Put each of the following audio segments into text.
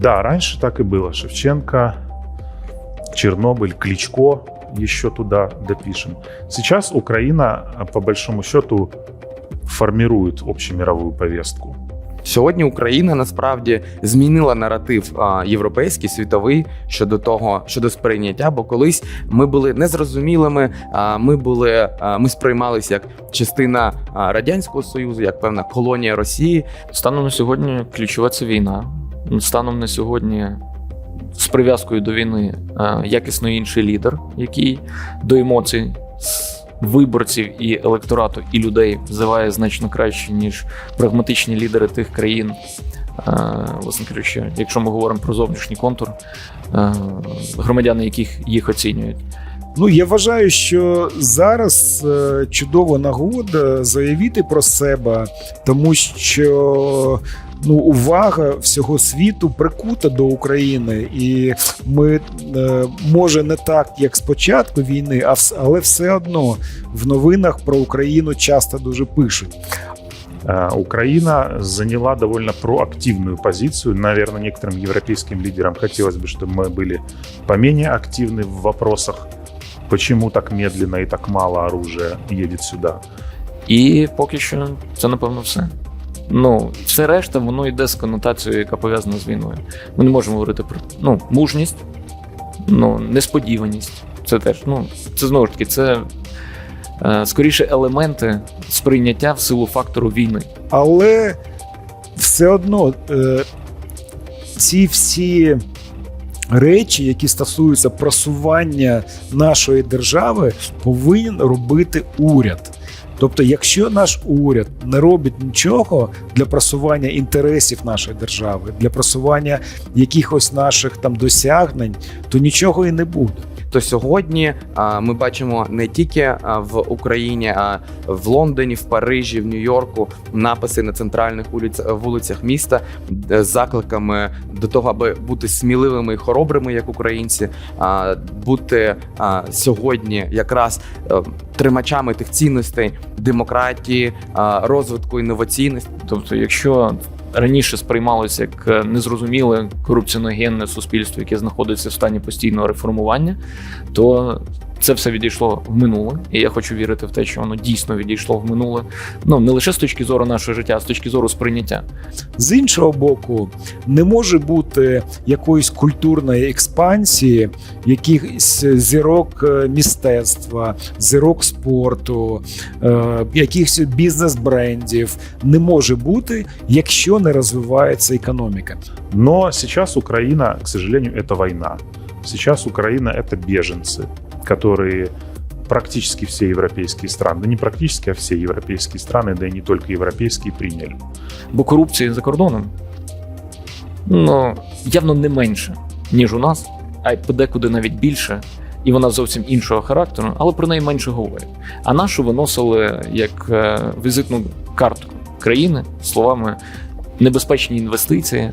Да, раньше так и было. Шевченко, Чернобыль, Кличко, еще туда допишем. Сейчас Украина, по большому счету, формирует общемировую повестку. Сьогодні Україна насправді змінила наратив а, європейський світовий щодо того, щодо сприйняття. Бо колись ми були незрозумілими. А ми були, а, ми сприймалися як частина а, радянського союзу, як певна колонія Росії. Станом на сьогодні ключова це війна. Станом на сьогодні з прив'язкою до війни е, якісно інший лідер, який до емоцій виборців і електорату, і людей взиває значно краще, ніж прагматичні лідери тих країн. Е, Власне кажучи, якщо ми говоримо про зовнішній контур, е, громадяни, яких їх оцінюють. Ну, я вважаю, що зараз чудова нагода заявити про себе, тому що ну, увага всього світу прикута до України, і ми е, може не так, як спочатку війни, а вс- але все одно в новинах про Україну часто дуже пишуть. Э, Украина заняла довольно проактивную позицию. Наверное, некоторым европейским лидерам хотелось бы, чтобы мы были поменее активны в вопросах, почему так медленно и так мало оружия едет сюда. І поки що це напевно все. Ну, все решта, воно йде з конотацією, яка пов'язана з війною. Ми не можемо говорити про ну, мужність, ну, несподіваність. Це теж, ну, це знову ж таки, це е, скоріше елементи сприйняття в силу фактору війни. Але все одно е, ці всі речі, які стосуються просування нашої держави, повинен робити уряд. Тобто, якщо наш уряд не робить нічого для просування інтересів нашої держави, для просування якихось наших там досягнень, то нічого і не буде. То сьогодні а, ми бачимо не тільки в Україні, а в Лондоні, в Парижі, в Нью-Йорку написи на центральних вулицях міста е, з закликами до того, аби бути сміливими і хоробрими, як українці, а, бути сьогодні якраз е, тримачами тих цінностей демократії, розвитку інноваційності. Тобто, якщо раніше сприймалося як е, незрозуміле корупціоногенне суспільство, яке знаходиться в стані постійного реформування, то це все відійшло в минуле, і я хочу вірити в те, що воно дійсно відійшло в минуле. Ну не лише з точки зору нашого життя, а з точки зору сприйняття. З іншого боку, не може бути якоїсь культурної експансії, якихось зірок е, мистецтва, зірок спорту, е, якихось бізнес-брендів. Не може бути, якщо не розвивається економіка. Но сейчас Украина, к сожалению, это война. Сейчас Украина это беженцы, которые практически все европейские страны, да не практически, а все европейские страны, да и не только европейские, приняли. Бо корупції за кордоном ну явно не менше, ніж у нас, а й подекуди навіть більше. І вона зовсім іншого характеру, але про неї менше говорять. А нашу виносили як е, візитну картку країни словами небезпечні інвестиції,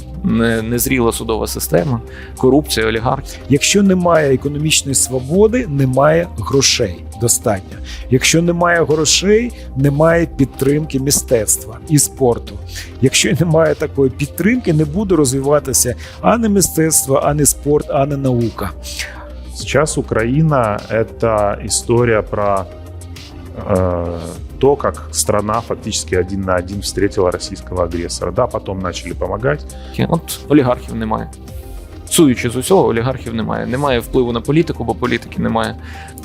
незріла судова система, корупція, олігархи. Якщо немає економічної свободи, немає грошей достатньо. Якщо немає грошей, немає підтримки мистецтва і спорту. Якщо немає такої підтримки, не буде розвиватися ані мистецтво, ані спорт, ані наука. Сейчас Украина — это история про э, то, как страна фактически один на один встретила российского агрессора. Да, потом начали помогать. От олігархів немає. Суючи з усього, олігархів немає. Немає впливу на політику, бо політики немає.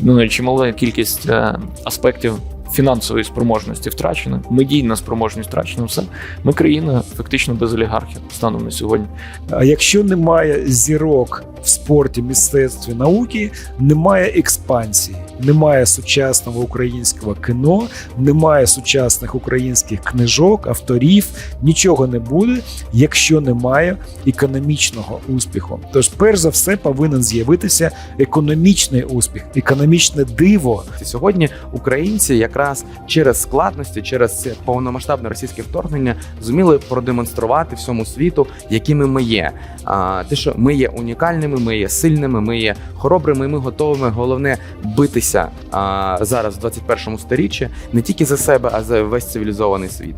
Ну, чимала кількість е, аспектів фінансової спроможності втрачена, медійна спроможність втрачена. Все. Ми країна фактично без олігархів станом на сьогодні. А якщо немає зірок в спорті, мистецтві, науки, немає експансії, немає сучасного українського кіно, немає сучасних українських книжок, авторів, нічого не буде, якщо немає економічного успіху. Тож, перш за все, повинен з'явитися економічний успіх, економічне диво. Сьогодні українці якраз через складності, через це повномасштабне російське вторгнення зуміли продемонструвати всьому світу, якими ми є. А те, що ми є унікальними, ми є сильними, ми є хоробрими, ми готовими. Головне битися а, зараз в 21 сторіччі не тільки за себе, а за весь цивілізований світ.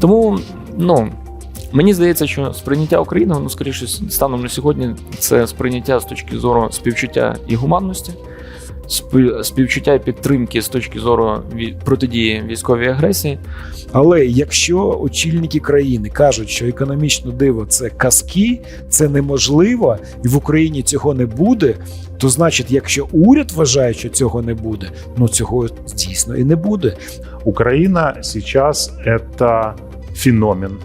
Тому, ну. Мені здається, що сприйняття України, ну скоріше станом на сьогодні, це сприйняття з точки зору співчуття і гуманності, співчуття і підтримки з точки зору протидії військовій агресії. Але якщо очільники країни кажуть, що економічне диво це казки, це неможливо, і в Україні цього не буде, то значить, якщо уряд вважає, що цього не буде, ну цього дійсно і не буде. Украина сейчас это феномен,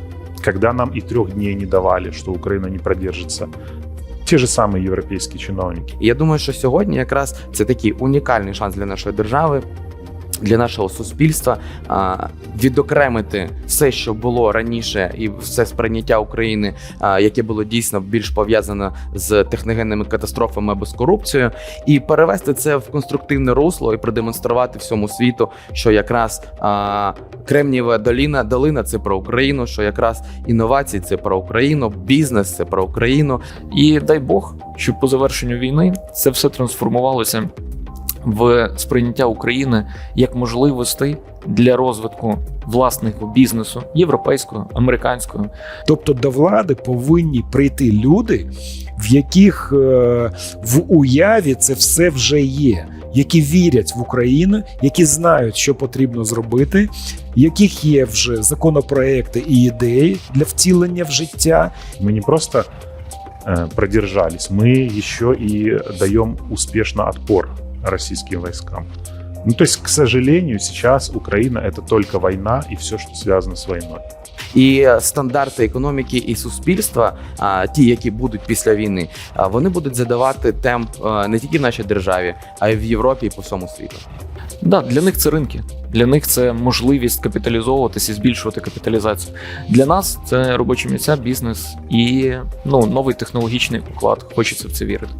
когда нам и трех дней не давали, что Украина не продержится. Те ж самі європейські чиновники. Я думаю, що сьогодні якраз це такий унікальний шанс для нашої держави. Для нашого суспільства а, відокремити все, що було раніше, і все сприйняття України, а, яке було дійсно більш пов'язане з техногенними катастрофами або з корупцією, і перевести це в конструктивне русло і продемонструвати всьому світу, що якраз а, Кремнієва доліна, долина це про Україну, що якраз інновації це про Україну, бізнес це про Україну, І дай Бог, щоб по завершенню війни це все трансформувалося в сприйняття України як можливостей для розвитку власного бізнесу європейського, американського, Тобто до влади повинні прийти люди, в яких е, в уяві це все вже є, які вірять в Україну, які знають, що потрібно зробити, яких є вже законопроекти і ідеї для втілення в життя. Мы не просто э, продержались, мы еще и даем успешно отпор российским войскам. Ну, то есть, к сожалению, сейчас Украина это только война и все, что связано с войной. І стандарти економіки і суспільства, а, ті, які будуть після війни, а, вони будуть задавати темп не тільки в нашій державі, а й в Європі і по всьому світу. Да, для них це ринки. Для них це можливість капіталізовуватися і збільшувати капіталізацію. Для нас це робочі місця, бізнес і ну, новий технологічний уклад. Хочеться в це вірити.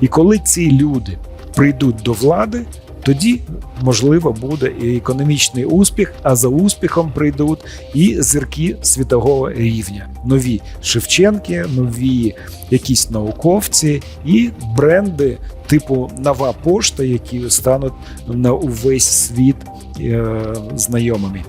І коли ці люди прийдуть до влади, тоді можливо буде і економічний успіх, а за успіхом прийдуть і зірки світового рівня. Нові Шевченки, нові якісь науковці і бренди типу Нова пошта, які стануть на увесь світ е, знайомими.